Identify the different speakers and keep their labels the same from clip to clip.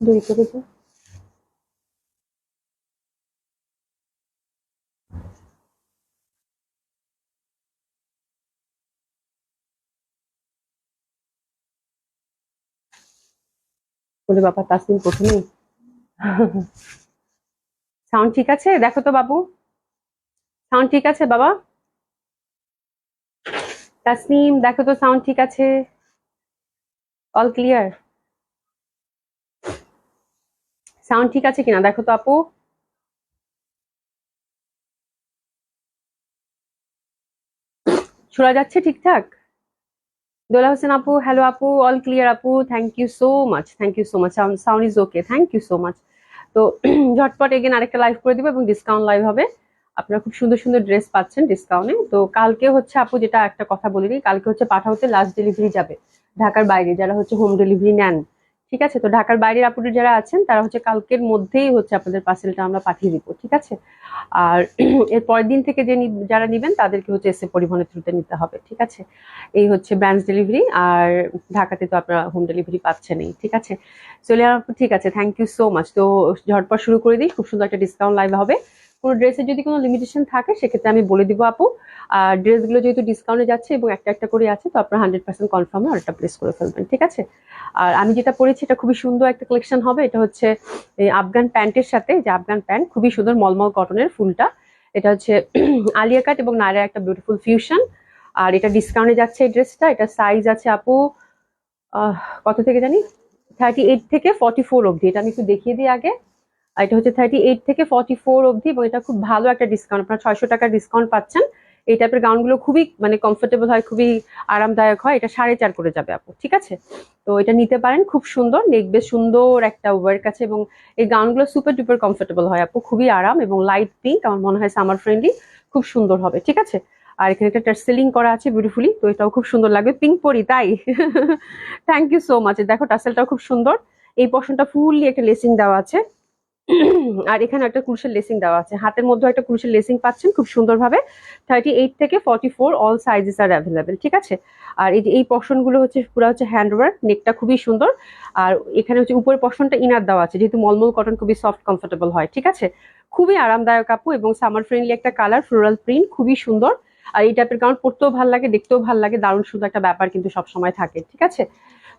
Speaker 1: দুই করেছে বলে বাবা তাসলিম প্রথমেই সাউন্ড ঠিক আছে? দেখো তো বাবু। সাউন্ড ঠিক আছে, বাবা? তাসনিম, দেখো তো সাউন্ড ঠিক আছে? অল ক্লিয়ার সাউন্ড ঠিক আছে কিনা? দেখো তো আপু। শোনা যাচ্ছে ঠিকঠাক? দোলা হোসেন আপু হ্যালো আপু অল ক্লিয়ার আপু thank you so much thank you so much sound is okay thank you so much তো, ঝটপট এগেন আরেকটা লাইভ করে দিব এবং ডিসকাউন্ট লাইভ হবে। আপনারা খুব সুন্দর সুন্দর ড্রেস পাচ্ছেন ডিসকাউন্টে তো কালকে হচ্ছে আপু যেটা একটা কথা বলে দিই, কালকে হচ্ছে পাঠাতে লাস্ট ডেলিভারি যাবে ঢাকার বাইরে, যারা হচ্ছে হোম ডেলিভারি নেন। ঠিক আছে? তো ঢাকার বাইরের আপুদের যারা আছেন, তারা হচ্ছে কালকের মধ্যেই হচ্ছে আপনাদের পার্সেলটা আমরা পাঠিয়ে দিব, ঠিক আছে? আর এর পরের দিন থেকে যে যারা নিবেন, তাদেরকে হচ্ছে এসে পরিবহনের থ্রুতে নিতে হবে, ঠিক আছে? এই হচ্ছে ব্রাঞ্চ ডেলিভারি আর ঢাকাতে তো আপনারা হোম ডেলিভারি পাচ্ছেনই, ঠিক আছে? চলে আপু ঠিক আছে থ্যাংক ইউ সো মাচ তো ঝটপট শুরু করে দিই, খুব সুন্দর একটা ডিসকাউন্ট লাইভ হবে। কোনো ড্রেসের যদি কোনো লিমিটেশন থাকে, সেক্ষেত্রে আমি বলে দিব আপু। আর ড্রেসগুলো যেহেতু ডিসকাউন্টে যাচ্ছে এবং একটা একটা করে আছে, তো আপনার হান্ড্রেড পার্সেন্ট কনফার্মে অর্ডারটা প্লেস করে ফেলবেন, ঠিক আছে? আর আমি যেটা পরেছি, এটা খুবই সুন্দর একটা কালেকশন হবে। এটা হচ্ছে এই আফগান প্যান্টের সাথে, যে আফগান প্যান্ট, খুবই সুন্দর মলমল কটনের ফুলটা। এটা হচ্ছে, আলিয়া কাট এবং নায়রা একটা বিউটিফুল ফিউশন আর এটা ডিসকাউন্টে যাচ্ছে এই ড্রেসটা এটা সাইজ আছে আপু কত থেকে জানি? থার্টি এইট থেকে ফর্টি ফোর অবধি। এটা আমি একটু দেখিয়ে দিই আগে। আর এটা হচ্ছে থার্টি এইট থেকে ফর্টি ফোর অবধি এবং এটা খুব ভালো একটা ডিসকাউন্ট আপনার ছয়শো টাকার ডিসকাউন্ট পাচ্ছেন। এই টাইপের গাউনগুলো খুবই মানে কমফোর্টেবল হয়, খুবই আরামদায়ক হয়। এটা সাড়ে চার করে যাবে আপু, ঠিক আছে? তো এটা নিতে পারেন, খুব সুন্দর, নেক বেশ সুন্দর একটা ওয়ার্ক আছে এবং এই গাউনগুলো সুপার ডুপার কমফোর্টেবল হয় আপু, খুবই আরাম এবং লাইট পিঙ্ক আমার মনে হয় সামার ফ্রেন্ডলি খুব সুন্দর হবে, ঠিক আছে? আর এখানে একটা টার্সেলিং করা আছে বিউটিফুলি তো এটাও খুব সুন্দর লাগবে পিঙ্ক পরি, তাই? থ্যাংক ইউ সো মাচ দেখো টাসেলটাও খুব সুন্দর। এই পশনটা ফুললি একটা লেসিং দেওয়া আছে। আর এখানে একটা ক্রুশের লেসিং দেওয়া আছে। হাতের মধ্যে একটা ক্রুশের লেসিং পাচ্ছেন খুব সুন্দরভাবে। থার্টি এইট থেকে forty four all sizes are available ঠিক আছে? আর এই যে এই পশনগুলো হচ্ছে, পুরো হচ্ছে হ্যান্ডওয়ার্ক নেকটা খুবই সুন্দর। আর এখানে হচ্ছে উপরের পশনটা ইনার দেওয়া আছে, যেহেতু মলমল কটন খুবই সফট কমফোর্টেবল হয়, ঠিক আছে? খুবই আরামদায়ক আপু এবং সামার ফ্রেন্ডলি একটা কালার ফ্লোরাল প্রিন্ট খুবই সুন্দর। আর এই টাইপের গাউন পরতেও ভালো লাগে, দেখতেও ভালো লাগে, দারুণ সুন্দর একটা ব্যাপার কিন্তু সবসময় থাকে, ঠিক আছে?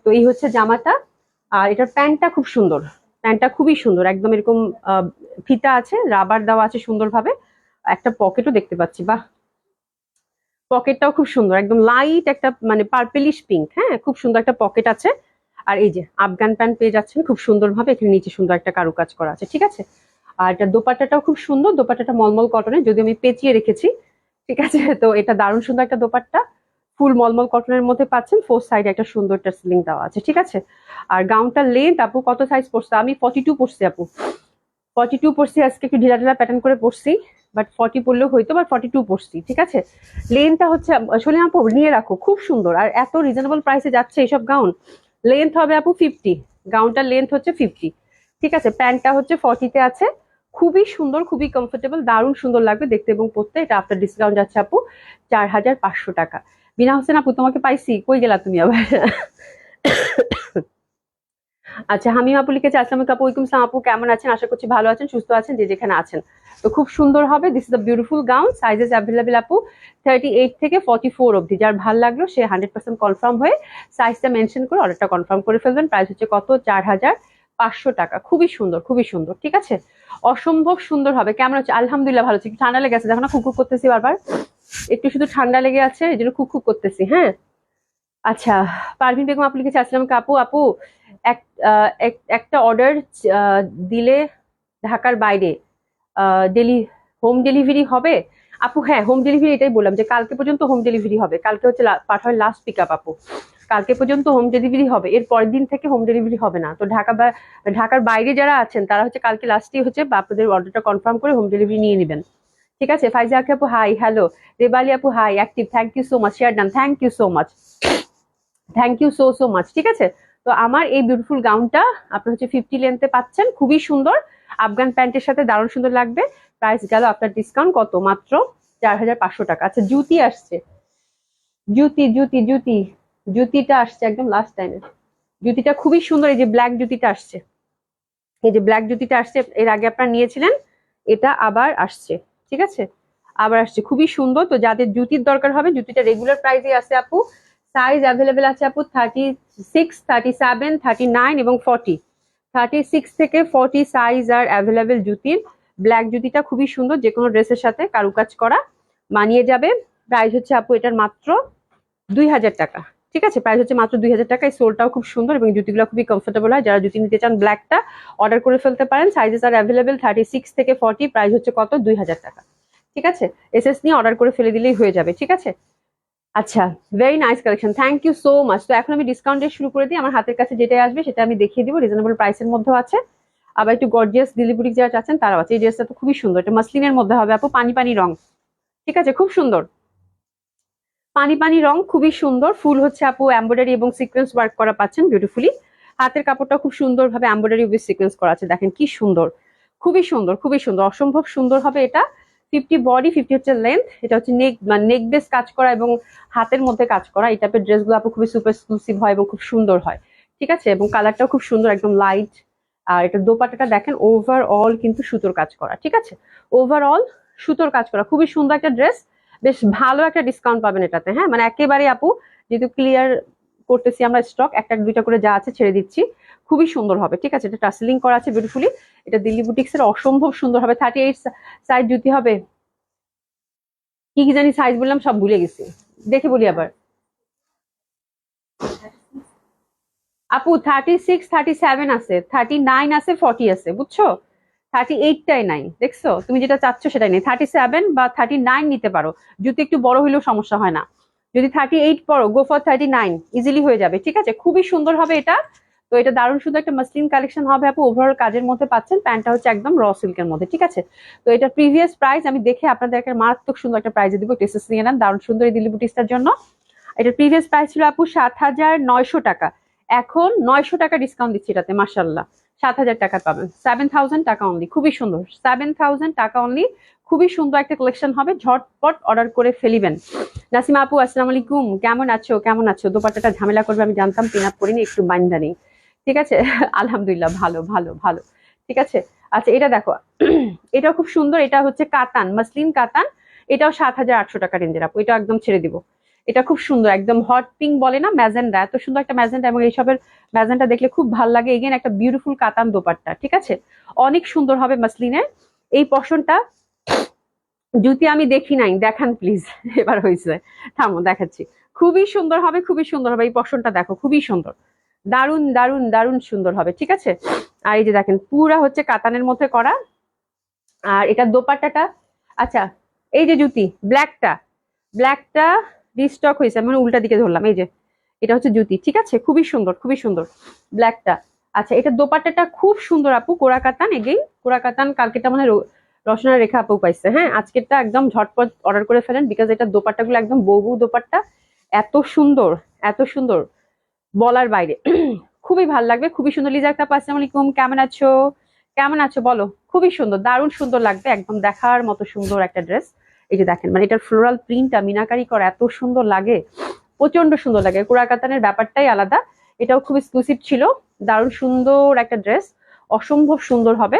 Speaker 1: তো এই হচ্ছে জামাটা, আর এটার প্যান্টটা খুব সুন্দর। প্যান্টটা খুবই সুন্দর, একদম এরকম ফিতা আছে, রাবার দেওয়া আছে সুন্দরভাবে, একটা পকেটও দেখতে পাচ্ছি, বাহ! পকেটটাও খুব সুন্দর, একদম লাইট একটা মানে পার্পেলিশ পিঙ্ক হ্যাঁ খুব সুন্দর একটা পকেট আছে। আর এই যে আফগান প্যান্ট পেয়ে যাচ্ছেন, খুব সুন্দরভাবে এখানে নিচে সুন্দর একটা কারুকাজ করা আছে, ঠিক আছে? আর এটা দোপাট্টাটাও খুব সুন্দর, দোপাট্টাটা মলমল কটনের যদি আমি পেঁচিয়ে রেখেছি, ঠিক আছে? তো এটা দারুণ সুন্দর একটা দোপাট্টা। ফুল মলমল কটনের মধ্যে পাচ্ছেন ফোর সাইডে একটা সুন্দর টার্সেলিং দেওয়া আছে, ঠিক আছে? আর গাউনটার লেন্থ আপু, কত সাইজ পড়ছে আমি ফর্টি টু পড়ছি আপু। ফর্টি টু পড়ছি আজকে একটু ঢিলা ঢিলা প্যাটার্ন করে পড়ছি বাট ফর্টি পড়লেও হয়তো বাট ফর্টি টু পড়ছি ঠিক আছে? লেন্থটা হচ্ছে আসলে আপু, নিয়ে রাখো, খুব সুন্দর। আর এত রিজনেবল প্রাইসে যাচ্ছে এইসব গাউন লেন্থ হবে আপু ফিফটি গাউনটার লেন্থ হচ্ছে ফিফটি ঠিক আছে? প্যান্টটা হচ্ছে ফর্টিতে আছে। খুবই সুন্দর, খুবই কমফোর্টেবল দারুণ সুন্দর লাগবে দেখতে এবং পড়তে এটা আফটার ডিসকাউন্ট যাচ্ছে আপু, চার হাজার পাঁচশো টাকা। বিনা হোসেন আপু, তোমাকে পাইছি। কই গেলা তুমি আবার? আচ্ছা হামিম আপু লিখেছে আলাইকুম আপু, ওয়ালাইকুম আসসালাম আপু, কেমন আছেন? আশা করছি ভালো আছেন, সুস্থ আছেন, যে যেখানে আছেন। তো খুব সুন্দর হবে। This is the beautiful gown sizes available আপু থার্টি এইট থেকে ফর্টি ফোর অব্দি যার ভালো লাগল, সে হান্ড্রেড পার্সেন্ট কনফার্ম হয়ে সাইজটা মেনশন করে অর্ডারটা কনফার্ম করে ফেলবেন। প্রাইস হচ্ছে কত? চার হাজার পাঁচশো টাকা। খুবই সুন্দর খুবই সুন্দর, ঠিক আছে? অসম্ভব সুন্দর হবে। কেমন হচ্ছে আলহামদুলিল্লাহ ভালো হচ্ছে ঠান্ডা লেগে আছে, দেখো না খুকুক করতেছি বারবার। একটু শুধু ঠান্ডা লেগে আছে, এই জন্য খুক খুব করতেছি হ্যাঁ? আচ্ছা পারভিন বেগম আপু লিখেছে আসসালাম আপু আপু, এক একটা অর্ডার দিলে ঢাকার বাইরে ডেলি হোম ডেলিভারি হবে? আপু হ্যাঁ হোম ডেলিভারি এটাই বললাম যে কালকে পর্যন্ত হোম ডেলিভারি হবে। কালকে হচ্ছে পাঠায় লাস্ট পিক আপ। আপু কালকে পর্যন্ত হোম ডেলিভারি হবে। এর পরের দিন থেকে হোম ডেলিভারি হবে না। তো ঢাকা ঢাকার বাইরে যারা আছেন, তারা হচ্ছে কালকে লাস্টেই হচ্ছে আপনাদের অর্ডারটা কনফার্ম করে হোম ডেলিভারি নিয়ে নেবেন। ঠিক আছে? ফাইজা আপু হাই হ্যালো দেবালি আপু hi active thank you so much share done thank you so much thank you so so much ঠিক আছে? তো আমার এই বিউটিফুল গাউনটা আপনার হচ্ছে ফিফটি লেন্থে পাচ্ছেন। খুবই সুন্দর। আফগান প্যান্টের সাথে দারুণ সুন্দর লাগবে। প্রাইস গেল আপনার ডিসকাউন্ট কত? মাত্র চার হাজার পাঁচশো টাকা। আচ্ছা জুতি আসছে। জুতি জুতি জুতি। জুতিটা আসছে একদম লাস্ট টাইমে জুতিটা খুবই সুন্দর। এই যে ব্ল্যাক জুতিটা আসছে। এই যে ব্ল্যাক জুতিটা আসছে, এর আগে আপনারা নিয়েছিলেন। এটা আবার আসছে। ঠিক আছে? আবার আসছে, খুবই সুন্দর। তো যাদের জুতির দরকার হবে, জুতিটা রেগুলার প্রাইসে আছে আপু। সাইজ অ্যাভেলেবেল আছে আপু thirty six thirty seven thirty nine এবং ফর্টি থার্টি সিক্স থেকে ফর্টি সাইজ আর অ্যাভেলেবেল জুতির। ব্ল্যাক জুতিটা খুবই সুন্দর যে কোনো ড্রেসের সাথে কারুকাজ করা। মানিয়ে যাবে। প্রাইস হচ্ছে আপু এটার মাত্র দুই হাজার টাকা। ঠিক আছে? প্রাইস হচ্ছে মাত্র দুই হাজার টাকা। এই সোলটাও খুব সুন্দর এবং জুতিগুলো খুবই কমফোর্টেবল হয়। যারা জুতি নিতে চান ব্ল্যাকটা অর্ডার করে ফেলতে পারেন। Sizes are available thirty six থেকে ফর্টি প্রাইস হচ্ছে কত? দুই হাজার টাকা। ঠিক আছে? এসএস নিয়ে অর্ডার করে ফেলে দিলেই হয়ে যাবে। ঠিক আছে? আচ্ছা very nice collection thank you so much তো এখন আমি ডিসকাউন্ট শুরু করে দিই। আমার হাতের কাছে যেটাই আসবে সেটা আমি দেখিয়ে দিব। রিজনেবল প্রাইসের মধ্যেও আছে। আবার একটু গর্জিয়াস ডেলিভারি যারা চাচ্ছেন, তারাও আছে। এই ড্রেসটা তো খুবই সুন্দর। এটা মাসলিনের মধ্যে হবে আপু, পানি পানি রং। ঠিক আছে? খুব সুন্দর। পানি পানি রং খুবই সুন্দর। ফুল হচ্ছে আপু এমব্রয়ডারি এবং সিকোয়েন্স ওয়ার্ক করা পাচ্ছেন বিউটিফুলি হাতের কাপড়টা খুব সুন্দরভাবে এমব্রয়ডারি উইথ সিকোয়েন্স করা আছে, দেখেন কি সুন্দর। খুবই সুন্দর খুবই সুন্দর, অসম্ভব সুন্দর হবে এটা। ফিফটি বডি ফিফটি হচ্ছে লেন্থ এটা হচ্ছে নেক মানে নেক বেস কাজ করা এবং হাতের মধ্যে কাজ করা। এই টাইপের ড্রেসগুলো আপু খুবই সুপার এক্সক্লুসিভ হয় এবং খুব সুন্দর হয়, ঠিক আছে? এবং কালারটাও খুব সুন্দর, একদম লাইট আর এটা দোপাটাটা দেখেন ওভারঅল কিন্তু সুতোর কাজ করা, ঠিক আছে? ওভারঅল সুতোর কাজ করা, খুবই সুন্দর একটা ড্রেস বেশ ভালো একটা ডিসকাউন্ট পাবেন এটাতে হ্যাঁ? মানে একেবারে আপু, যেহেতু ক্লিয়ার করতেছি আমরা স্টক একটা দুইটা করে যা আছে ছেড়ে দিচ্ছি। খুবই সুন্দর হবে, ঠিক আছে? এটা টাসলিং করা আছে বিউটিফুলি এটা দিল্লি বুটিক্স এর অসম্ভব সুন্দর হবে। থার্টি এইট সাইজ জুতি হবে, কি কি জানি সাইজ বললাম, সব ভুলে গেছি। দেখে বলি আবার। আপু থার্টি সিক্স থার্টি সেভেন আছে থার্টি নাইন আছে ফর্টি আছে, বুঝছ? থার্টি এইটটাই নাই, দেখছ? তুমি যেটা চাচ্ছ সেটাই নেই। থার্টি সেভেন বা থার্টি নাইন নিতে পারো। জুতো একটু বড় হলেও সমস্যা হয় না। যদি থার্টি এইট পড়ো go for thirty nine easily হয়ে যাবে, ঠিক আছে? খুবই সুন্দর হবে এটা। তো এটা দারুণ সুন্দর একটা মাসলিন কালেকশন হবে আপু। ওভারঅল কাজের মধ্যে পাচ্ছেন, প্যান্টটা হচ্ছে একদম র সিল্কের মধ্যে, ঠিক আছে? তো এটা প্রিভিয়াস প্রাইস আমি দেখে আপনাদের একটা মারাত্মক সুন্দর একটা প্রাইজে দিব টেসেস নিয়ে নেন, দারুণ সুন্দর এই দিল্লি বুটিক্সটার জন্য। এটার প্রিভিয়াস প্রাইস ছিল আপু সাত হাজার নয়শো টাকা। এখন নয়শো টাকা ডিসকাউন্ট দিচ্ছি এটাতে মার্শাল্লাহ সাত হাজার টাকা পাবেন। সেভেন থাউজেন্ড টাকা অনলি খুবই সুন্দর। সেভেন থাউজেন্ড টাকা অনলি খুবই সুন্দর একটা কালেকশন হবে। ঝটপট অর্ডার করে ফেলিবেন। নাসিমা আপু, আসসালামু আলাইকুম। কেমন আছো? কেমন আছো? দোপাট্টাটা ঝামেলা করবে, আমি জানতাম পিন আপ করিনি, একটু বাইন্দা নেই। ঠিক আছে? আলহামদুলিল্লাহ, ভালো ভালো ভালো। ঠিক আছে? আচ্ছা এটা দেখো। এটাও খুব সুন্দর, এটা হচ্ছে কাতান, মাসলিন কাতান। এটাও সাত হাজার আটশো টাকা রেঞ্জের আপু এটা একদম ছেড়ে দিব। এটা খুব সুন্দর, একদম হট পিঙ্ক বলে না, ম্যাজেন্ডা। এত সুন্দর একটা ম্যাজেন্ডা এবং এইসবের ম্যাজেন্ডা দেখলে খুব ভালো লাগে। এগেন একটা বিউটিফুল কাতান দোপাট্টা, ঠিক আছে? অনেক সুন্দর হবে মাসলিনের। এই পশনটা জুতি আমি দেখি নাই, দেখান প্লিজ এবার হয়েছে। থামো, দেখাচ্ছি। খুবই সুন্দর হবে, খুবই সুন্দর হবে। এই পশনটা দেখো, খুবই সুন্দর। দারুণ দারুণ দারুণ সুন্দর হবে, ঠিক আছে? আর এই যে দেখেন, পুরা হচ্ছে কাতানের মধ্যে করা। আর এটা দোপাট্টাটা আচ্ছা এই যে জুতি ব্ল্যাকটা ব্ল্যাকটা রিস্টক হয়েছে মানে উল্টা দিকে ধরলাম, এই যে, এটা হচ্ছে জুতি, ঠিক আছে? খুবই সুন্দর খুবই সুন্দর ব্ল্যাকটা আচ্ছা এটা দোপাট্টাটা খুব সুন্দর আপু কোরা কাতান এগেই কোরা কাতান কালকেটা মানে র- রসনা রেখা আপু পাইছে হ্যাঁ? আজকেরটা একদম ঝটপট অর্ডার করে ফেলেন বিকজ এটা দোপাট্টাগুলো একদম বউ দোপাট্টা, এত সুন্দর এত সুন্দর, বলার বাইরে। খুবই ভালো লাগবে, খুবই সুন্দর। লিজা আপু আসসালামু আলাইকুম কেমন আছো? কেমন আছো বলো? খুবই সুন্দর, দারুণ সুন্দর লাগবে, একদম দেখার মতো সুন্দর একটা ড্রেস এই যে দেখেন মানে এটার ফ্লোরাল প্রিন্টটা মিনাকারি করা এত সুন্দর লাগে প্রচণ্ড সুন্দর লাগে। কোরাকাতানের ব্যাপারটাই আলাদা। এটাও খুব এক্সক্লুসিভ ছিল। দারুণ সুন্দর একটা ড্রেস অসম্ভব সুন্দর হবে।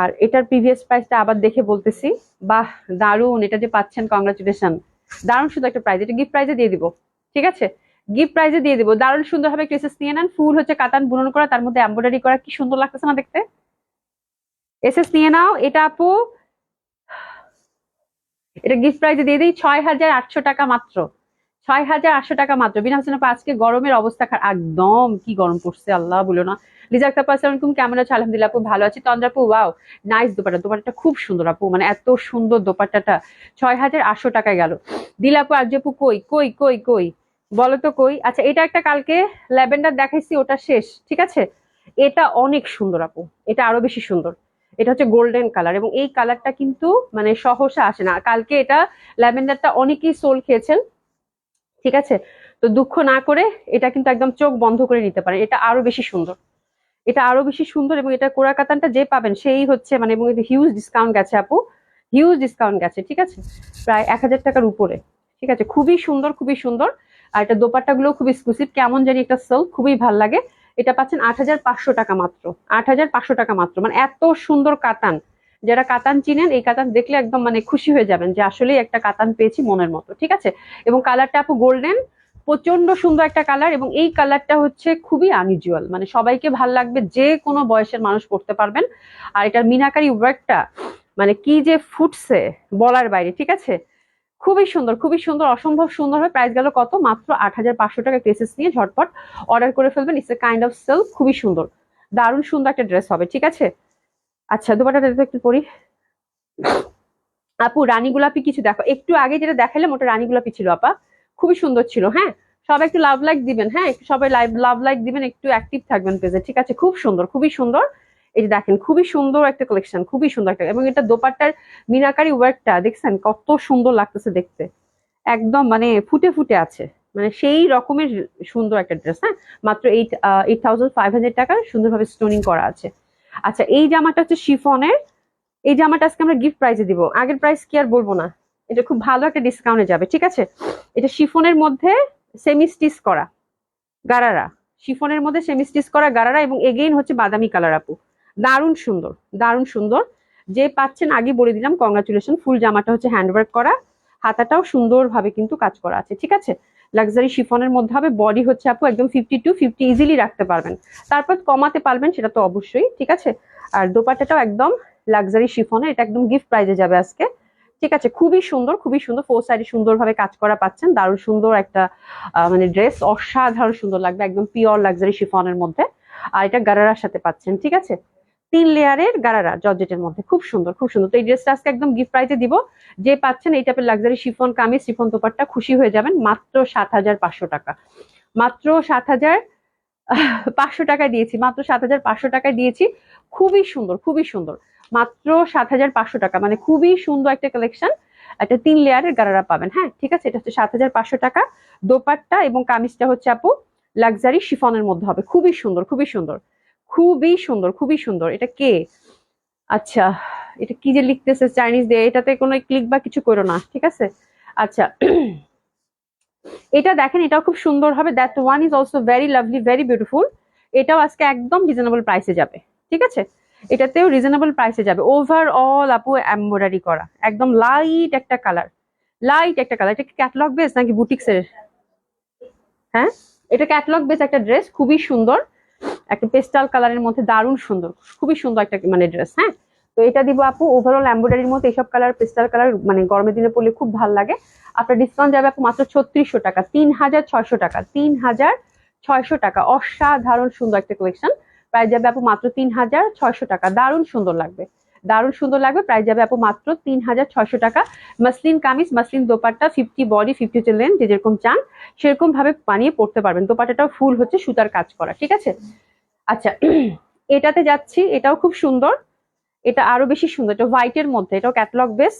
Speaker 1: আর এটার প্রিভিয়াস প্রাইসটা আবার দেখে বলতেছি, বাহ, দারুণ, এটা যে পাচ্ছেন কংগ্রাচুলেশন দারুণ সুন্দর একটা প্রাইজ এটা গিফট প্রাইজে দিয়ে দিব, ঠিক আছে? গিফট প্রাইজে দিয়ে দিব। দারুণ সুন্দর হবে ক্রেসেস নিয়ে নেন। ফুল হচ্ছে কাতান বুনন করা, তার মধ্যে এমব্রয়ডারি করা, কি সুন্দর লাগতেছে না দেখতে? এসএস নিয়ে নাও, এটা আপু এটা গিফট প্রাইজে দিয়ে দিই ছয় হাজার আটশো টাকা মাত্র। ছয় হাজার আটশো টাকা মাত্র। বিনা হোসেন আজকে গরমের অবস্থা একদম, কি গরম পড়ছে, আল্লাহ বলো না। লিজা আক্তার আসসালামু কেমন আছো? আলহামদুলিল্লাহ, আপু ভালো আছি। তন্দ্রাপু ওয়াও নাইস দোপাট্টা। দোপাট্টাটা খুব সুন্দর, আপু মানে এত সুন্দর দোপাট্টাটা। ছয় হাজার আটশো টাকায় গেল। দিলাপু আর্যপু কই কই কই কই? বলো তো কই? আচ্ছা এটা একটা কালকে ল্যাভেন্ডার দেখাইছি, ওটা শেষ, ঠিক আছে? এটা অনেক সুন্দর, আপু। এটা আরও বেশি সুন্দর। এটা হচ্ছে গোল্ডেন কালার এবং এই কালারটা কিন্তু মানে সহসা আসে না। কালকে এটা ল্যাভেন্ডারটা অনেকেই সোল খেয়েছেন, ঠিক আছে? তো দুঃখ না করে এটা কিন্তু একদম চোখ বন্ধ করে নিতে পারেন। এটা আরও বেশি সুন্দর। এটা আরও বেশি সুন্দর এবং এটা কোরা কাতানটা যে পাবেন সেই হচ্ছে মানে এবং হিউজ ডিসকাউন্ট গেছে আপু। হিউজ ডিসকাউন্ট গেছে, ঠিক আছে? প্রায় এক হাজার টাকার উপরে, ঠিক আছে? খুবই সুন্দর খুবই সুন্দর। আর এটা দোপাট্টাগুলো খুব এক্সক্লুসিভ কেমন জানি একটা সিল্ক খুবই ভালো লাগে। এটা পাচ্ছেন আট হাজার পাঁচশো টাকা মাত্র। আট হাজার পাঁচশো টাকা মাত্র। মানে এত সুন্দর কাতান। যারা কাতান চিনেন, এই কাতান দেখলে একদম মানে খুশি হয়ে যাবেন যে আসলেই একটা কাতান পেয়েছি মনের মতো, ঠিক আছে? এবং কালারটা আপু গোল্ডেন প্রচণ্ড সুন্দর একটা কালার এবং এই কালারটা হচ্ছে খুবই আনইউজুয়াল মানে সবাইকে ভালো লাগবে, যে কোনো বয়সের মানুষ পড়তে পারবেন। আর এটার মিনাকারি ওয়ার্কটা মানে কি যে ফুটছে বলার বাইরে, ঠিক আছে? খুবই সুন্দর খুবই সুন্দর, অসম্ভব সুন্দর হয়। প্রাইস গেল কত? মাত্র আট হাজার পাঁচশো টাকা ড্রেসেস নিয়ে ঝটপট অর্ডার করে ফেলবেন। It's a kind of sale খুবই সুন্দর। দারুণ সুন্দর একটা ড্রেস হবে, ঠিক আছে? আচ্ছা দুপাটা একটু পরি। আপু, রানী গোলাপি কিছু দেখো। একটু আগে যেটা দেখালাম ওটা রানী গোলাপি ছিল, আপা। খুবই সুন্দর ছিল হ্যাঁ? সবাই একটু লাভ লাইক দিবেন হ্যাঁ? একটু সবাই লাইভ লাভ লাইক দিবেন, একটু অ্যাক্টিভ থাকবেন পেজে ঠিক আছে? খুব সুন্দর, খুবই সুন্দর। এই যে দেখেন, খুবই সুন্দর একটা কালেকশন খুবই সুন্দর একটা, এবং এটা দোপাট্টার মিনাকারি ওয়ার্কটা দেখছেন? কত সুন্দর লাগতেছে দেখতে। একদম মানে ফুটে ফুটে আছে। মানে সেই রকমের সুন্দর একটা ড্রেস হ্যাঁ? মাত্র eight eight thousand five hundred টাকা সুন্দরভাবে স্টোনিং করা আছে। আচ্ছা এই জামাটা হচ্ছে শিফনের। এই জামাটা আজকে আমরা গিফট প্রাইজে দিব। আগের প্রাইস কি আর বলব না। এটা খুব ভালো একটা ডিসকাউন্টে যাবে, ঠিক আছে? এটা শিফনের মধ্যে সেমি স্টিচ করা, গারারা। শিফনের মধ্যে সেমি স্টিচ করা গারারা, এবং এগেইন হচ্ছে বাদামি কালার আপু। দারুণ সুন্দর দারুণ সুন্দর। যে পাচ্ছেন আগে বলে দিলাম কংগ্রাচুলেশন ফুল জামাটা হচ্ছে হ্যান্ডওয়ার্ক করা। হাতাটাও সুন্দরভাবে কিন্তু কাজ করা আছে, ঠিক আছে? লাক্সারি শিফনের মধ্যে হবে বডি হচ্ছে আপু একদম ফিফটি টু ফিফটি ইজিলি রাখতে পারবেন। তারপর কমাতে পারবেন, সেটা তো অবশ্যই, ঠিক আছে? আর দোপাট্টাটাও একদম লাক্সারি শিফনে এটা একদম গিফট প্রাইজে যাবে আজকে, ঠিক আছে? খুবই সুন্দর খুবই সুন্দর ফোর সাইডে সুন্দরভাবে কাজ করা পাচ্ছেন, দারুণ সুন্দর একটা মানে ড্রেস অসাধারণ সুন্দর লাগবে, একদম পিওর লাক্সারি শিফনের মধ্যে। আর এটা গারারার সাথে পাচ্ছেন, ঠিক আছে? তিন লেয়ারের গারারা জর্জেটের মধ্যে। খুব সুন্দর খুব সুন্দর। তো এই ড্রেসটা আজকে একদম গিফট প্রাইজে দিব। যে পাচ্ছেন এই টাইপের লাক্সারি শিফন কামিজ শিফন তোপারটা খুশি হয়ে যাবেন। মাত্র সাত হাজার পাঁচশো টাকা। মাত্র সাত হাজার পাঁচশো টাকায় দিয়েছি। মাত্র সাত হাজার পাঁচশো টাকায় দিয়েছি। খুবই সুন্দর খুবই সুন্দর। মাত্র সাত হাজার পাঁচশো টাকা। মানে খুবই সুন্দর একটা কালেকশন একটা তিন লেয়ারের গারারা পাবেন। হ্যাঁ ঠিক আছে? এটা হচ্ছে সাত হাজার পাঁচশো টাকা। দোপাট্টা এবং কামিজটা হচ্ছে আপু লাক্সারি শিফনের মধ্যে হবে। খুবই সুন্দর খুবই সুন্দর। খুবই সুন্দর খুবই সুন্দর। এটা কে? আচ্ছা এটা কি যে লিখতেছে চাইনিজ দিয়ে? এটাতে কোনো ক্লিক বা কিছু করো না, ঠিক আছে? আচ্ছা এটা দেখেন, এটাও খুব সুন্দর হবে। That one is also very lovely very beautiful এটাও আজকে একদম রিজনেবল প্রাইসে যাবে, ঠিক আছে? এটাতেও রিজনেবল প্রাইসে যাবে। ওভারঅল আপু এমব্রয়ডারি করা। একদম লাইট একটা কালার লাইট একটা কালার এটা কি ক্যাটলগ বেস নাকি বুটিক্সের হ্যাঁ? এটা ক্যাটলগ বেস একটা ড্রেস খুবই সুন্দর। একটা পেস্টাল কালারের মধ্যে দারুণ সুন্দর, খুবই সুন্দর একটা মানে ড্রেস হ্যাঁ? তো এটা দিব আপু ওভারঅল এমব্রয়ডারির মধ্যে এইসব কালার, পেস্টাল কালার মানে গরমের দিনে পরলে খুব ভালো লাগে। আপনার ডিসকাউন্ট যাবে আপু মাত্র ছত্রিশশো টাকা তিন হাজার ছয়শো টাকা তিন হাজার ছয়শো টাকা। অসাধারণ সুন্দর একটা কালেকশন প্রাইস যাবে আপু মাত্র তিন হাজার ছয়শো টাকা। দারুণ সুন্দর লাগবে। দারুণ সুন্দর লাগবে। প্রাইস যাবে আপু মাত্র তিন হাজার ছয়শো টাকা। Muslin kameez, muslin dupatta fifty body fifty হচ্ছে লেন যে যেরকম চান সেরকম ভাবে বানিয়ে পড়তে পারবেন। দোপাট্টাটাও ফুল হচ্ছে সুতার কাজ করা, ঠিক আছে? আচ্ছা এটাতে যাচ্ছি, এটাও খুব সুন্দর। এটা আরও বেশি সুন্দর, এটা হোয়াইটের মধ্যে, এটাও ক্যাটলগ বেস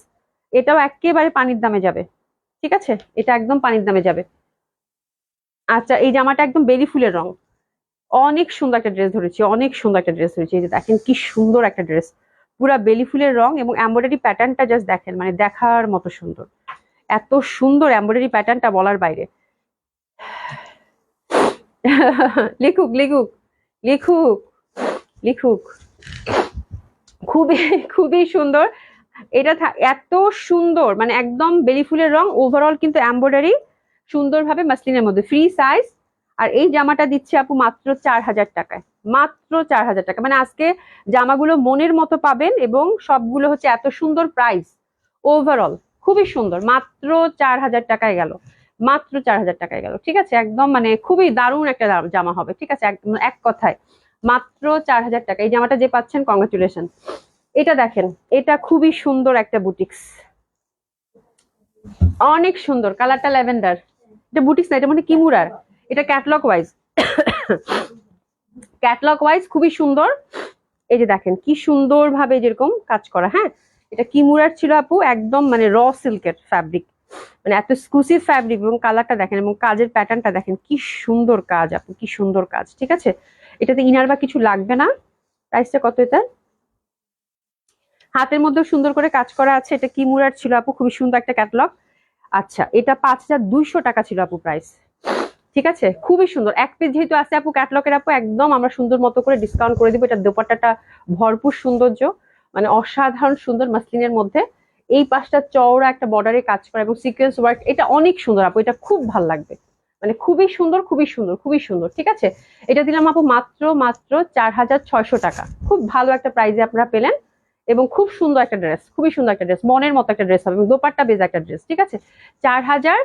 Speaker 1: এটাও একেবারে পানির দামে যাবে, ঠিক আছে? এটা একদম পানির দামে যাবে। আচ্ছা এই জামাটা একদম বেলি ফুলের রং। অনেক সুন্দর একটা ড্রেস ধরেছি, অনেক সুন্দর একটা ড্রেস ধরেছি এই যে দেখেন, কি সুন্দর একটা ড্রেস পুরা বেলি ফুলের রং এবং এমব্রয়ডারি প্যাটার্নটা জাস্ট দেখেন মানে দেখার মতো সুন্দর। এত সুন্দর এমব্রয়ডারি প্যাটার্নটা বলার বাইরে। লিখুক লিখুক। লিখুক লিখুক। খুবই খুবই সুন্দর। এটা এত সুন্দর মানে একদম বেলি ফুলের রং ওভারঅল কিন্তু এমব্রয়ডারি সুন্দরভাবে মাসলিনের মধ্যে ফ্রি সাইজ আর এই জামাটা দিচ্ছে আপু মাত্র চার হাজার টাকায়, মাত্র চার হাজার টাকা। মানে আজকে জামাগুলো মনের মতো পাবেন এবং সবগুলো হচ্ছে এত সুন্দর প্রাইস ওভারঅল খুবই সুন্দর, মাত্র চার হাজার টাকায় গেল। মাত্র চার হাজার টাকায় গেল, ঠিক আছে? একদম মানে খুবই দারুণ একটা জামা হবে, ঠিক আছে? এক কথায়। মাত্র চার হাজার টাকা। এই জামাটা যে পাচ্ছেন কংগ্রাচুলেশন এটা দেখেন, এটা খুবই সুন্দর একটা বুটিক্স। অনেক সুন্দর, কালারটা ল্যাভেন্ডার। এটা বুটিক্স না, এটা মানে কিমুরার। এটা ক্যাটলগ ওয়াইজ ক্যাটলগ ওয়াইজ খুবই সুন্দর। এই যে দেখেন, কি সুন্দর ভাবে যেরকম কাজ করা হ্যাঁ? এটা কিমুরার ছিল আপু, একদম মানে র সিল্কের ফ্যাব্রিক মানে এত এক্সক্লুসিভ ফ্যাব্রিক এবং কালারটা দেখেন এবং কাজের প্যাটার্নটা দেখেন, কি সুন্দর কাজ আপু, কি সুন্দর কাজ, ঠিক আছে? এটাতে ইনার বা কিছু লাগবে না। প্রাইসটা কত এটা? হাতের মধ্যে সুন্দর করে কাজ করা আছে। এটা কি মুরার ছিল আপু, খুবই সুন্দর একটা ক্যাটালগ আচ্ছা এটা পাঁচ হাজার দুইশো টাকা ছিল আপু প্রাইস ঠিক আছে? খুবই সুন্দর। এক পিস যেহেতু আছে আপু ক্যাটলগের আপু, একদম আমরা সুন্দর মতো করে ডিসকাউন্ট করে দিব। এটা দোপাট্টাটা ভরপুর সৌন্দর্য মানে অসাধারণ সুন্দর মাসলিনের মধ্যে। এই পাশটা চওড়া একটা বর্ডারে কাজ করা এবং সিকোয়েন্স ওয়ার্ক এটা অনেক সুন্দর আপু, এটা খুব ভালো লাগবে। মানে খুবই সুন্দর খুবই সুন্দর খুবই সুন্দর, ঠিক আছে? এটা দিলাম আপু মাত্র মাত্র চার হাজার ছয়শো টাকা। খুব ভালো একটা প্রাইজে আপনারা পেলেন এবং খুব সুন্দর একটা ড্রেস খুবই সুন্দর একটা ড্রেস মনের মতো একটা ড্রেস হবে এবং দোপাট্টা বেজ একটা ড্রেস ঠিক আছে? চার হাজার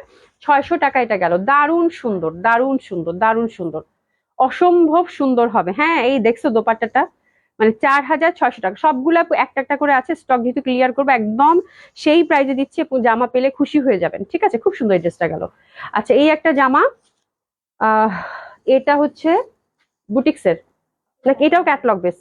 Speaker 1: ছয়শো টাকা এটা গেল। দারুণ সুন্দর দারুণ সুন্দর দারুণ সুন্দর। অসম্ভব সুন্দর হবে। হ্যাঁ এই দেখছ দোপাট্টাটা। মানে চার হাজার ছয়শো টাকা। সবগুলো একটা একটা করে আছে স্টক যেহেতু ক্লিয়ার করব, একদম সেই প্রাইজে দিচ্ছি, জামা পেলে খুশি হয়ে যাবেন। ঠিক আছে? খুব সুন্দর ড্রেসটা গেল। আচ্ছা এই একটা জামা এটা হচ্ছে বুটিক্সের। নাকি এটাও ক্যাটলগ বেস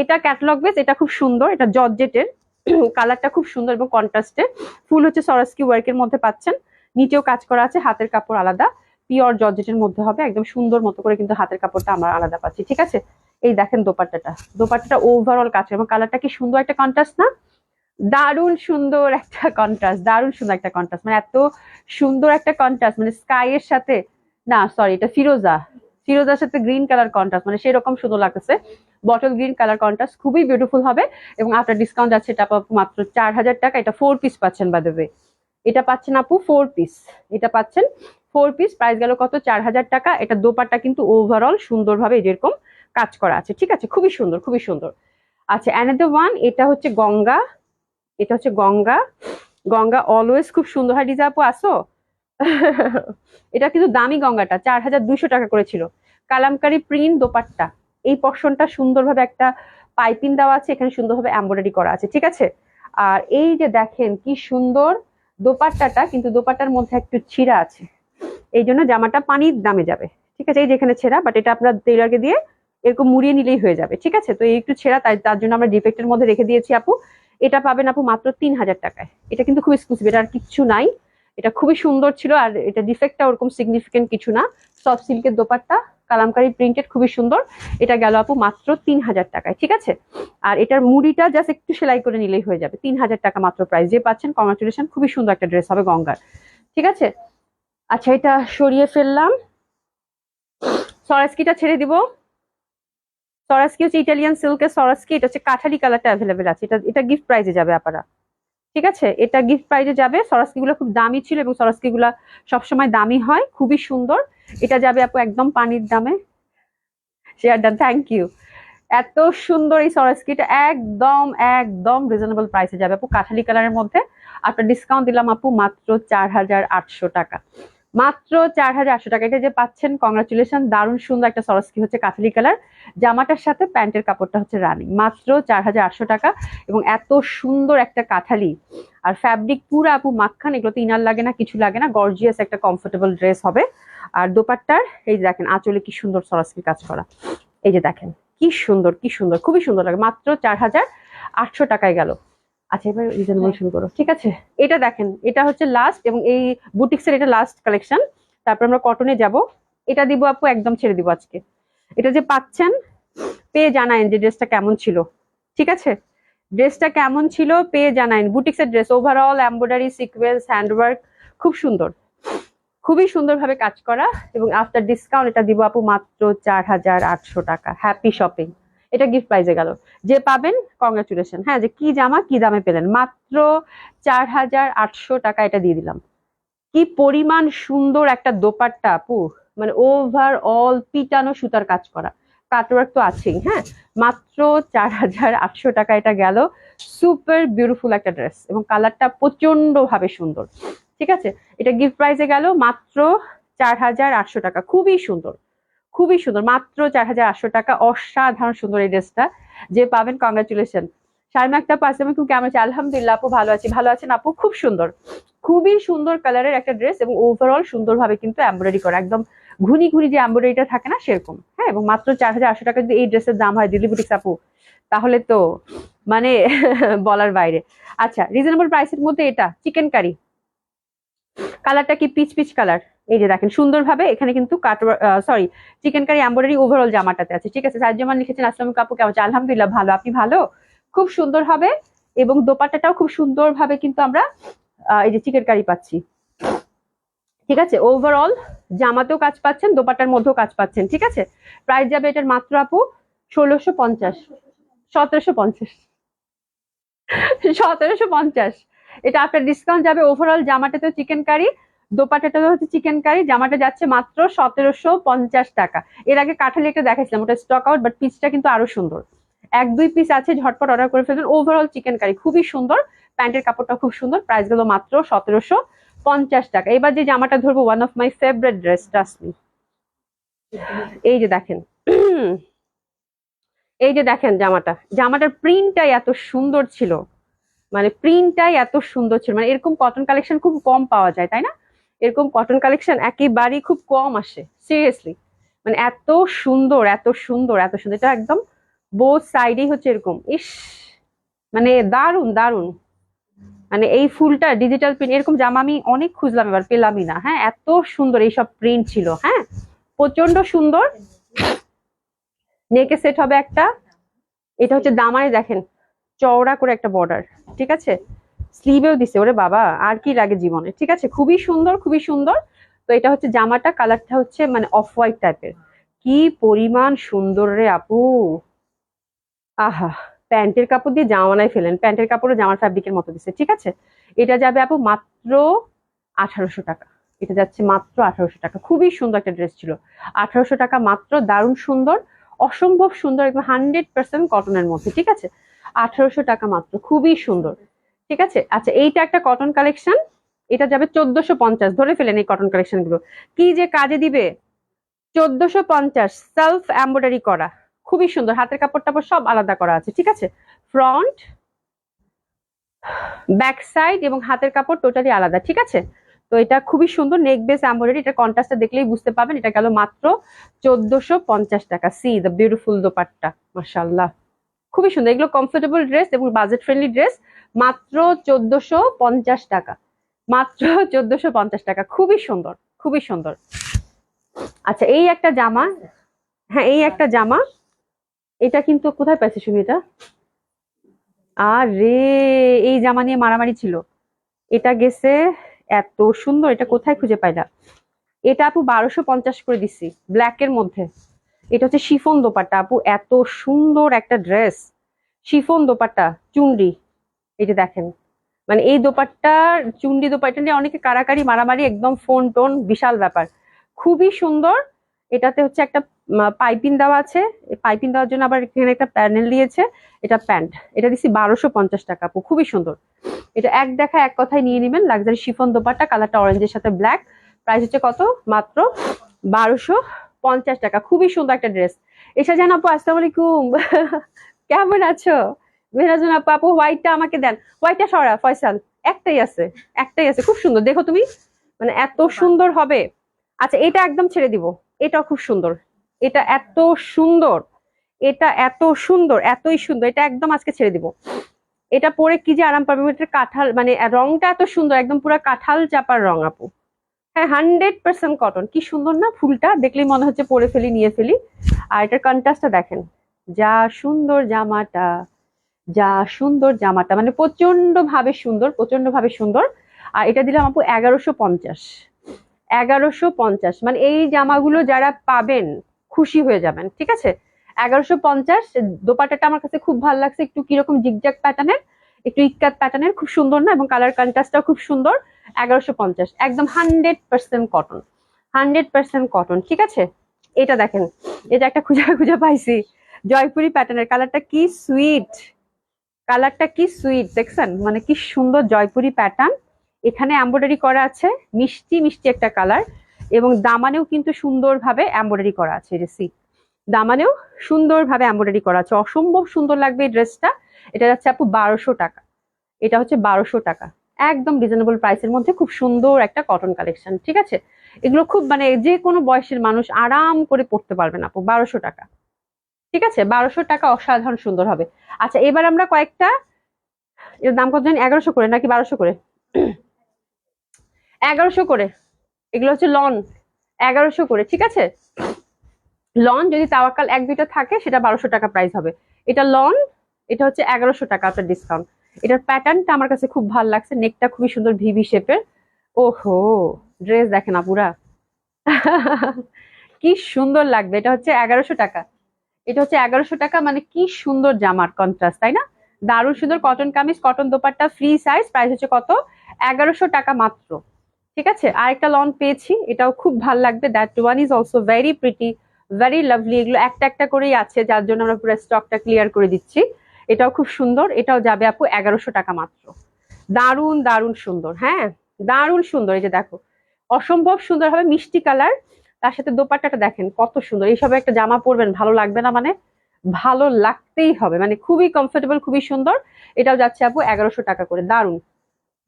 Speaker 1: এটা ক্যাটলগ বেস এটা খুব সুন্দর, এটা জর্জেটের। কালারটা খুব সুন্দর এবং কন্ট্রাস্টে ফুল হচ্ছে সরাসকি ওয়ার্কের মধ্যে পাচ্ছেন। নিচেও কাজ করা আছে, হাতের কাপড় আলাদা। পিওর জর্জেটের মধ্যে হবে, একদম সুন্দর মতো করে কিন্তু হাতের কাপড়টা আমরা আলাদা পাচ্ছি। ঠিক আছে? এই দেখেন দোপাট্টাটা। দোপাট্টাটা ওভারঅল কাজ এবং কালারটা কি সুন্দর একটা কন্ট্রাস্ট না? দারুণ সুন্দর একটা কন্ট্রাস্ট দারুণ সুন্দর একটা কন্ট্রাস্ট মানে এত সুন্দর একটা কন্ট্রাস্ট মানে স্কাই এর সাথে, না সরি এটা ফিরোজা। ফিরোজার সাথে গ্রিন কালার কন্ট্রাস্ট মানে সেরকম সুন্দর লাগতেছে। বটল গ্রিন কালার কন্ট্রাস্ট খুবই বিউটিফুল হবে এবং আপনার ডিসকাউন্ট আছে এটা মাত্র চার হাজার টাকা। এটা ফোর পিস পাচ্ছেন বা দেবে এটা পাচ্ছেন আপু ফোর পিস এটা পাচ্ছেন ফোর পিস প্রাইস গেল কত? চার হাজার টাকা। এটা দোপাট্টা কিন্তু ওভারঅল সুন্দরভাবে যেরকম কাজ করা আছে। ঠিক আছে? খুবই সুন্দর খুবই সুন্দর। আচ্ছা অ্যানাদার ওয়ান এটা হচ্ছে গঙ্গা। এটা হচ্ছে গঙ্গা। গঙ্গা অলওয়েজ খুব সুন্দর। হয় ডিজা আপু, আসো। এটা কিন্তু দামি গঙ্গাটা, চার হাজার দুইশো টাকা করেছিল কালামকারি প্রিন্ট দোপাট্টা। এই পশনটা সুন্দরভাবে একটা পাইপিং দেওয়া আছে, এখানে সুন্দরভাবে এম্ব্রয়ডারি করা আছে। ঠিক আছে? আর এই যে দেখেন, কি সুন্দর দোপাট্টাটা, কিন্তু দোপাট্টার মধ্যে একটু ছিঁড়া আছে। এই জন্য জামাটা পানির দামে যাবে। ঠিক আছে? এই যেখানে ছেঁড়া বাট এটা আপনার টেলারকে দিয়ে এরকম মুড়িয়ে নিলেই হয়ে যাবে, ঠিক আছে? তো একটু ছেঁড়া, তাই তার জন্য আমরা ডিফেক্টের মধ্যে রেখে দিয়েছি আপু। এটা পাবেন আপু মাত্র তিন হাজার টাকায়। এটা কিন্তু খুব এক্সক্লুসিভ এটা আর কিচ্ছু নাই। এটা খুবই সুন্দর ছিল আর এটা ডিফেক্টটা ওরকম সিগনিফিকেন্ট কিছু না। সফট সিল্কের দোপাট্টা, কালামকারি প্রিন্টেড খুবই সুন্দর। এটা গেল আপু মাত্র তিন হাজার টাকায়, ঠিক আছে? আর এটার মুড়িটা জাস্ট একটু সেলাই করে নিলেই হয়ে যাবে। তিন হাজার টাকা মাত্র প্রাইস যে পাচ্ছেন কংগ্রাচুলেশন খুবই সুন্দর একটা ড্রেস হবে গঙ্গার, ঠিক আছে? আচ্ছা এটা সরিয়ে ফেললাম। সরাস্কিটা ছেড়ে দিব। সরাস্কি হচ্ছে ইটালিয়ান সিল্কের সরাস্কি, এটা হচ্ছে কাঠালি কালারটা অ্যাভেলেবেল আছে। এটা এটা গিফট প্রাইজে যাবে আপনারা। ঠিক আছে? এটা গিফট প্রাইজে যাবে। সরাস্কি গুলো খুব দামি ছিল এবং সরাস্কি গুলা সবসময় দামি হয়, খুবই সুন্দর। এটা যাবে আপু একদম পানির দামে। শেয়ার ডান থ্যাংক ইউ এত সুন্দর এই সরাস্কিটা একদম একদম রিজনেবল প্রাইসে যাবে আপু কাঠালি কালারের মধ্যে। আপনার ডিসকাউন্ট দিলাম আপু মাত্র চার হাজার আটশো টাকা। মাত্র চার হাজার আটশো টাকা। এটা যে পাচ্ছেন কংগ্রাচুলেশন দারুণ সুন্দর একটা সরস্কি হচ্ছে কাঠালি কালার। জামাটার সাথে প্যান্টের কাপড়টা হচ্ছে রানিং মাত্র চার হাজার আটশো টাকা এবং এত সুন্দর একটা কাঠালি আর ফ্যাব্রিক পুরো আপু মাখান এগুলোতে ইনার লাগে না, কিছু লাগে না গর্জিয়াস একটা কমফোর্টেবল ড্রেস হবে। আর দোপাট্টার, এই যে দেখেন, আঁচলে কি সুন্দর সরস্কি কাজ করা। এই যে দেখেন, কি সুন্দর কি সুন্দর, খুবই সুন্দর লাগে। মাত্র চার হাজার আটশো টাকায় গেল। আচ্ছা এবার রিজনেবল শুরু করো। ঠিক আছে? এটা দেখেন এটা হচ্ছে লাস্ট এবং এই বুটিক্সের এটা লাস্ট কালেকশন তারপর আমরা কটনে যাব। এটা দিব আপু একদম ছেড়ে দিব আজকে। এটা যে পাচ্ছেন পেয়ে জানায়েন যে ড্রেসটা কেমন ছিল। ঠিক আছে? ড্রেসটা কেমন ছিল পেয়ে জানায়েন। বুটিক্সের dress overall embroidery sequence handwork খুব সুন্দর। খুবই সুন্দরভাবে কাজ করা এবং আফটার ডিসকাউন্ট এটা দিব আপু মাত্র চার হাজার আটশো টাকা। হ্যাপি শপিং এটা গিফট প্রাইজে গেল। যে পাবেন কংগ্রাচুলেশন হ্যাঁ যে কি জামা, কি দামে পেলেন? মাত্র চার হাজার আটশো টাকা এটা দিয়ে দিলাম। কি পরিমাণ সুন্দর একটা দোপাট্টা, আপু। মানে ওভার অল পিটানো সুতার কাজ করা। কাটওয়ার্ক তো আছেই হ্যাঁ। মাত্র চার হাজার আটশো টাকা এটা গেল। সুপার বিউটিফুল একটা ড্রেস এবং কালারটা প্রচণ্ড ভাবে সুন্দর। ঠিক আছে? এটা গিফট প্রাইজে গেল মাত্র চার হাজার আটশো টাকা। খুবই সুন্দর। খুবই সুন্দর। মাত্র চার হাজার আটশো টাকা, অসাধারণ সুন্দর এই ড্রেসটা। যে পাবেন কংগ্রাচুলেশন একটা পাশে, আমি খুব কেমন আছি? আলহামদুলিল্লাহ, আপু ভালো আছি। ভালো আছেন আপু? খুব সুন্দর। খুবই সুন্দর কালারের একটা ড্রেস এবং ওভারঅল সুন্দরভাবে কিন্তু এমব্রয়ডারি করা। একদম ঘুনি ঘুনি যে এমব্রয়ডারিটা থাকে না, সেরকম। হ্যাঁ এবং মাত্র চার হাজার আটশো টাকা যদি এই ড্রেসের দাম হয় দিল্লি বুটিক্স আপু, তাহলে তো মানে বলার বাইরে। আচ্ছা রিজনেবল প্রাইসের মধ্যে এটা চিকেন কারি কালারটা কি? পিচ পিচ কালার এই যে দেখেন, সুন্দরভাবে এখানে কিন্তু sorry chikankari embroidery overall জামাটাতে আছে। ঠিক আছে, সাজ্জামান লিখেছেন আসলাম কাপু কেমন আছে? আলহামদুলিল্লাহ ভালো। আপনি ভালো? খুব সুন্দর হবে এবং দোপাট্টাটাও খুব সুন্দরভাবে কিন্তু আমরা এই যে চিকেন কারি পাচ্ছি। ঠিক আছে ওভারঅল জামাতেও কাজ পাচ্ছেন, দোপাট্টার মধ্যেও কাজ পাচ্ছেন, ঠিক আছে? প্রাইস যাবে এটার মাত্র আপু ষোলোশো পঞ্চাশ। সতেরোশো পঞ্চাশ। সতেরোশো পঞ্চাশ। এটা আপনার ডিসকাউন্ট যাবে। ওভারঅল জামাটাতে চিকেন কারি দোপাট্টাটা হচ্ছে চিকেন কারি জামাটা যাচ্ছে মাত্র সতেরোশো পঞ্চাশ টাকা। এর আগে কাঠালি একটা দেখাইছিলাম, ওটা স্টক আউট বাট পিসটা কিন্তু আরও সুন্দর। এক, দুই পিস আছে, ঝটপট অর্ডার করে ফেলবেন ওভারঅল চিকেন কারি খুবই সুন্দর, প্যান্টের কাপড়টা খুব সুন্দর প্রাইসগুলো মাত্র সতেরোশো পঞ্চাশ টাকা। এবার যে জামাটা ধরবো one of my favourite dress trust এই যে দেখেন, এই যে দেখেন জামাটা। জামাটার প্রিন্টটাই এত সুন্দর ছিল। মানে প্রিন্টটাই এত সুন্দর ছিল। মানে এরকম কটন কালেকশন খুব কম পাওয়া যায়, তাই না? এরকম কটন কালেকশন একেবারেই খুব কম আসে সিরিয়াসলি মানে এত সুন্দর এত সুন্দর এত সুন্দর। এটা একদম বোথ সাইডেই হচ্ছে এরকম। ইস! মানে দারুণ দারুণ মানে এই ফুলটা ডিজিটাল প্রিন্ট এরকম জামা আমি অনেক খুঁজলাম এবার, পেলামই না। হ্যাঁ এত সুন্দর এইসব প্রিন্ট ছিল হ্যাঁ? প্রচণ্ড সুন্দর। নেকে সেট হবে একটা। এটা হচ্ছে দামারে দেখেন, চওড়া করে একটা বর্ডার ঠিক আছে? স্লিভেও দিছে, ওরে বাবা, আর কি লাগে জীবনে। ঠিক আছে? খুবই সুন্দর খুবই সুন্দর। তো এটা হচ্ছে জামাটা, কালারটা হচ্ছে মানে অফ হোয়াইট টাইপের। কি পরিমাণ সুন্দর রে আপু। আহা, প্যান্টের কাপড় দিয়ে জামা বানাই ফেলেন। প্যান্টের কাপড়ও জামার ফ্যাব্রিকের মতো দিচ্ছে ঠিক আছে? এটা যাবে আপু মাত্র আঠারোশো টাকা। এটা যাচ্ছে মাত্র আঠারোশো টাকা। খুবই সুন্দর একটা ড্রেস ছিল। আঠারোশো টাকা মাত্র, দারুণ সুন্দর, অসম্ভব সুন্দর, একদম হান্ড্রেড পার্সেন্ট কটনের মধ্যে, ঠিক আছে? আঠারোশো টাকা মাত্র, খুবই সুন্দর। ঠিক আছে? আচ্ছা এইটা একটা কটন কালেকশন এটা যাবে চোদ্দশো পঞ্চাশ, ধরে ফেলেন এই কটন কালেকশনগুলো। কি যে কাজে দিবে? চোদ্দশো পঞ্চাশ সেলফ এম্ব্রয়ডারি করা। খুবই সুন্দর, হাতের কাপড় টাপড় সব আলাদা করা আছে, ঠিক আছে? ফ্রন্ট ব্যাক সাইড এবং হাতের কাপড় টোটালি আলাদা, ঠিক আছে? তো এটা খুবই সুন্দর নেক বেস এম্ব্রয়ডারি এটা কন্ট্রাস্টটা দেখলেই বুঝতে পাবেন এটা গেল মাত্র চোদ্দশো পঞ্চাশ টাকা। সি দ্য বিউটিফুল দোপাট্টা মাসাল্লাহ খুবই সুন্দর, এগুলো কমফোর্টেবল ড্রেস এবং বাজেট ফ্রেন্ডলি ড্রেস মাত্র চোদ্দশো পঞ্চাশ টাকা। মাত্র চোদ্দশো পঞ্চাশ টাকা। খুবই সুন্দর খুবই সুন্দর। আচ্ছা এই একটা জামা হ্যাঁ এই একটা জামা। এটা কিন্তু কোথায় পাইছে সুমিতা আরে, এই জামা নিয়ে মারামারি ছিল। এটা গেছে এত সুন্দর, এটা কোথায় খুঁজে পাইলা? এটা আপু বারোশো পঞ্চাশ করে দিছি ব্ল্যাক এর মধ্যে। এটা হচ্ছে শিফন দোপাট্টা। আপু, এত সুন্দর একটা ড্রেস শিফন দোপাট্টা চুন্ডি এই যে দেখেন মানে এই দোপাট্টার চুন্ডি দোপাট্টা নিয়ে অনেকে কারাকারি, মারামারি, একদম ফোন টোন, বিশাল ব্যাপার। খুবই সুন্দর। এটাতে হচ্ছে একটা পাইপিং দেওয়া আছে। পাইপিং দেওয়ার জন্য আবার এখানে একটা প্যানেল দিয়েছে। এটা প্যান্ট। এটা দিচ্ছি বারোশো পঞ্চাশ টাকা খুবই সুন্দর। এটা এক দেখা এক কথায় নিয়ে নেবেন। লাক্সারি শিফন দোপাট্টা কালারটা অরেঞ্জের সাথে ব্ল্যাক প্রাইস হচ্ছে কত? মাত্র বারোশো পঞ্চাশ টাকা। খুবই সুন্দর একটা ড্রেস এসা জান আপু আলাইকুম। কেমন আছো? মেহরাজুন আপু আপু হোয়াইটটা আমাকে দেন। হোয়াইটটা সরা, ফয়সাল, একটাই আছে একটাই আছে। খুব সুন্দর, দেখো তুমি মানে এত সুন্দর হবে। আচ্ছা এটা একদম ছেড়ে দিব, এটাও খুব সুন্দর। এটা এত সুন্দর, এটা এত সুন্দর, এতই সুন্দর, এটা একদম আজকে ছেড়ে দিব। এটা পরে কি যে আরাম পাবে, এটা কাঁঠাল মানে রংটা এত সুন্দর, একদম পুরো কাঁঠাল চাপার রং, আপু। হ্যাঁ হান্ড্রেড পার্সেন্ট কটন কি সুন্দর না ফুলটা, দেখলেই মনে হচ্ছে পরে ফেলি, নিয়ে ফেলি। আর এটার কন্ট্রাস্টটা দেখেন, যা সুন্দর জামাটা যা সুন্দর জামাটা মানে প্রচণ্ড ভাবে সুন্দর প্রচণ্ড ভাবে সুন্দর। আর এটা দিলাম আপু এগারোশো পঞ্চাশ। এগারোশো পঞ্চাশ মানে এই জামাগুলো যারা পাবেন খুশি হয়ে যাবেন, ঠিক আছে? এগারোশো পঞ্চাশ দোপাটাটা আমার কাছে খুব ভালো লাগছে, একটু কীরকম জিগজাগ প্যাটার্নের, একটু ইক্কাত প্যাটার্নের, খুব সুন্দর না? এবং কালার কন্ট্রাস্টটাও খুব সুন্দর। এগারোশো পঞ্চাশ, একদম hundred percent cotton, hundred percent cotton, ঠিক আছে? এটা দেখেন, এটা একটা খুঁজা খুঁজা পাইছি, জয়পুরি প্যাটার্নের, কালারটা কি সুইট! কালারটা কি সুইট, দেখছেন? মানে কি সুন্দর জয়পুরি প্যাটার্ন এখানে এম্ব্রয়ডারি করা আছে, মিষ্টি মিষ্টি একটা কালার এবং দামানেও কিন্তু সুন্দরভাবে এম্ব্রয়ডারি করা আছে সি দামানেও সুন্দরভাবে এম্ব্রয়ডারি করা আছে। অসম্ভব সুন্দর লাগবে এই ড্রেসটা এটা যাচ্ছে আপু বারোশো টাকা। এটা হচ্ছে বারোশো টাকা। একদম রিজনেবল প্রাইসের মধ্যে খুব সুন্দর একটা কটন কালেকশন ঠিক আছে? এগুলো খুব মানে যে কোনো বয়সের মানুষ আরাম করে পড়তে পারবেন আপু, বারোশো টাকা। ঠিক আছে? বারোশো টাকা অসাধারণ সুন্দর হবে। আচ্ছা এবার আমরা কয়েকটা, এর দাম কত জানি? এগারোশো করে, নাকি বারোশো করে? এগারোশো করে। এগুলো হচ্ছে লন। এগারোশো করে, ঠিক আছে? লন যদি তাওয়াক্কাল এক, দুইটা থাকে, সেটা বারোশো টাকা প্রাইস হবে। এটা লন, এটা হচ্ছে এগারোশো টাকা আপনার ডিসকাউন্ট এটার প্যাটার্নটা আমার কাছে খুব ভালো লাগছে। নেকটা খুবই সুন্দর ভিভি শেপের ওহো ড্রেস দেখেন আপুরা। কি সুন্দর লাগবে। এটা হচ্ছে এগারোশো টাকা। এটা হচ্ছে এগারোশো টাকা মানে কি সুন্দর জামার কন্ট্রাস্ট তাই না? দারুণ সুন্দর cotton kameez cotton dupatta free size price হচ্ছে কত? এগারোশো টাকা মাত্র। ঠিক আছে? আরেকটা লন পেয়েছি, এটাও খুব ভালো লাগবে। That one is also very pretty very lovely এগুলো একটা একটা করেই আছে, যার জন্য আমরা পুরো স্টকটা ক্লিয়ার করে দিচ্ছি। এটাও খুব সুন্দর, এটাও যাবে আপু এগারোশো টাকা মাত্র। দারুণ দারুণ সুন্দর হ্যাঁ? দারুণ সুন্দর, এই যে দেখো। অসম্ভব সুন্দর হবে মিষ্টি কালার তার সাথে দোপাট্টাটা দেখেন, কত সুন্দর। এইসব একটা জামা পরবেন, ভালো লাগবে না মানে? ভালো লাগতেই হবে মানে খুবই কমফোর্টেবল খুবই সুন্দর। এটাও যাচ্ছে আপু এগারোশো টাকা করে, দারুণ।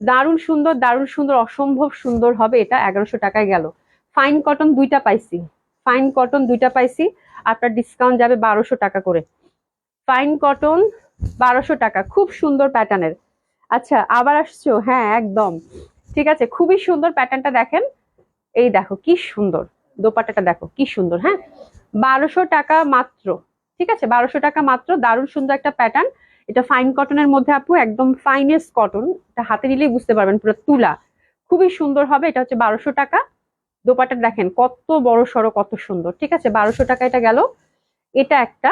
Speaker 1: দারুণ সুন্দর দারুণ সুন্দর, অসম্ভব সুন্দর হবে এটা, এগারোশো টাকায় গেল। ফাইন কটন দুইটা পাইছি ফাইন কটন দুইটা পাইছি, আপনার ডিসকাউন্ট যাবে বারোশো টাকা করে। ফাইন কটন বারোশো টাকা, খুব সুন্দর প্যাটার্নের আচ্ছা আবার আসছো? হ্যাঁ একদম। ঠিক আছে, খুবই সুন্দর প্যাটার্নটা দেখেন। এই দেখো, কি সুন্দর। দোপাট্টাটা দেখো, কি সুন্দর হ্যাঁ? বারোশো টাকা মাত্র, ঠিক আছে? বারোশো টাকা মাত্র, দারুণ সুন্দর একটা প্যাটার্ন এটা ফাইন কটনের মধ্যে আপু, একদম ফাইনেস্ট কটন এটা হাতে নিলেই বুঝতে পারবেন, পুরো তুলা। খুবই সুন্দর হবে, এটা হচ্ছে বারোশো টাকা। দোপাটা দেখেন, কত বড় সড়ো, কত সুন্দর, ঠিক আছে? বারোশো টাকা এটা গেল। এটা একটা,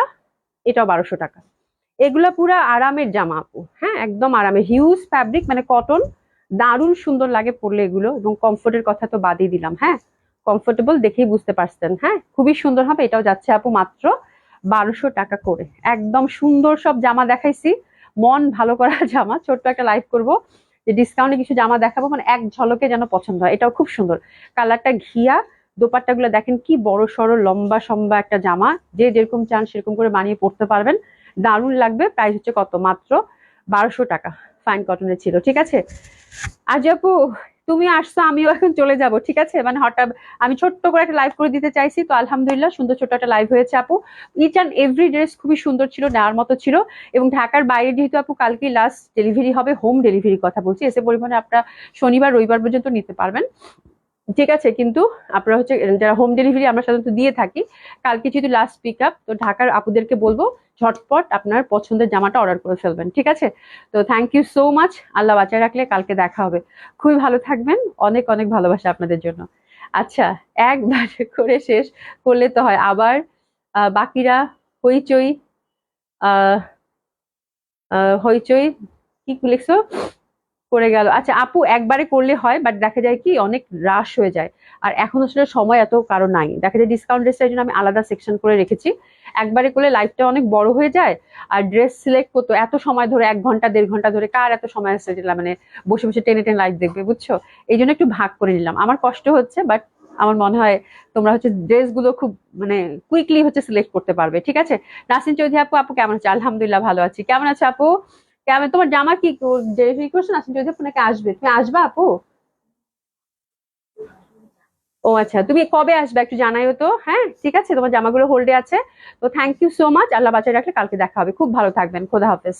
Speaker 1: এটাও বারোশো টাকা। এগুলা পুরা আরামের জামা আপু হ্যাঁ? একদম আরামের হিউজ ফ্যাব্রিক মানে কটন দারুণ সুন্দর লাগে পরলে এগুলো, এবং কমফোর্টের কথা তো বাদই দিলাম হ্যাঁ? কমফোর্টেবল দেখেই বুঝতে পারছেন হ্যাঁ? খুবই সুন্দর হবে, এটাও যাচ্ছে আপু মাত্র বারোশো টাকা করে। একদম সুন্দর সব জামা দেখাইছি, মন ভালো করা জামা, ছোট্ট একটা লাইভ করব, যে ডিসকাউন্টে কিছু জামা দেখাবো মানে এক ঝলকে যেন পছন্দ হয়, এটাও খুব সুন্দর। কালারটা ঘিয়া দোপাট্টা গুলো দেখেন কি বড় সড়ো, লম্বা সম্বা একটা জামা, যে যেরকম চান সেরকম করে বানিয়ে পড়তে পারবেন। দারুণ লাগবে প্রাইস হচ্ছে কত? মাত্র বারোশো টাকা ফাইন কটনের ছিল, ঠিক আছে? আজ আপু তুমি আসছো, আমিও এখন চলে যাব, ঠিক আছে? মানে হঠাৎ আমি ছোট্ট করে একটা লাইভ করে দিতে চাইছি, তো আলহামদুলিল্লাহ সুন্দর ছোট একটা লাইভ হয়েছে আপু। ইচ অ্যান্ড এভরি ড্রেস খুবই সুন্দর ছিল, নেওয়ার মতো ছিল, এবং ঢাকার বাইরে যেহেতু আপু, কালকে লাস্ট ডেলিভারি হবে হোম ডেলিভারি কথা বলছি, এসে পরিমাণে আপনারা শনিবার, রবিবার পর্যন্ত নিতে পারবেন। ঠিক আছে, কিন্তু আপনারা হচ্ছে, যারা হোম ডেলিভারি আমরা সাধারণত দিয়ে থাকি, কালকে যেহেতু লাস্ট পিক আপ তো ঢাকার আপুদেরকে বলব ঝটপট আপনার পছন্দের জামাটা অর্ডার করে ফেলবেন, ঠিক আছে? তো thank you so much Allah বাঁচায় রাখলে কালকে দেখা হবে। খুবই ভালো থাকবেন, অনেক অনেক ভালোবাসা আপনাদের জন্য। আচ্ছা একবার করে শেষ করলে তো হয়। আবার বাকিরা হইচই হইচই, কি লিখছো? করে গেল। আচ্ছা আপু একবারে করলে হয় বাট দেখা যায় কি অনেক রাশ হয়ে যায়। আর এখন আসলে সময় এত কারও নাই। দেখা যায় ডিসকাউন্ট ড্রেসের জন্য আমি আলাদা সেকশন করে রেখেছি। একবারে করলে লাইফটা অনেক বড় হয়ে যায়। আর ড্রেস সিলেক্ট করতো এত সময় ধরে, এক ঘণ্টা, দেড় ঘণ্টা ধরে কার এত সময় যেটা মানে বসে বসে টেনে টেনে লাইফ দেখবে, বুঝছ? এই জন্য একটু ভাগ করে নিলাম। আমার কষ্ট হচ্ছে বাট আমার মনে হয় তোমরা হচ্ছে ড্রেসগুলো খুব মানে কুইকলি হচ্ছে সিলেক্ট করতে পারবে, ঠিক আছে? নাসিন চৌধুরী আপু আপু কেমন আছে? আলহামদুলিল্লাহ ভালো আছি। কেমন আছে আপু? কেমন তোমার জামা কি ডেলিভারি করছ যদি আপনাকে আপু আসবে, তুমি আসবা আপু? ও আচ্ছা তুমি কবে আসবে একটু জানাইও তো হ্যাঁ? ঠিক আছে, তোমার জামাগুলো হোল্ডে আছে। তো thank you so much Allah বাঁচায় রাখলে কালকে দেখা হবে। খুব ভালো থাকবেন, খোদা হাফেজ।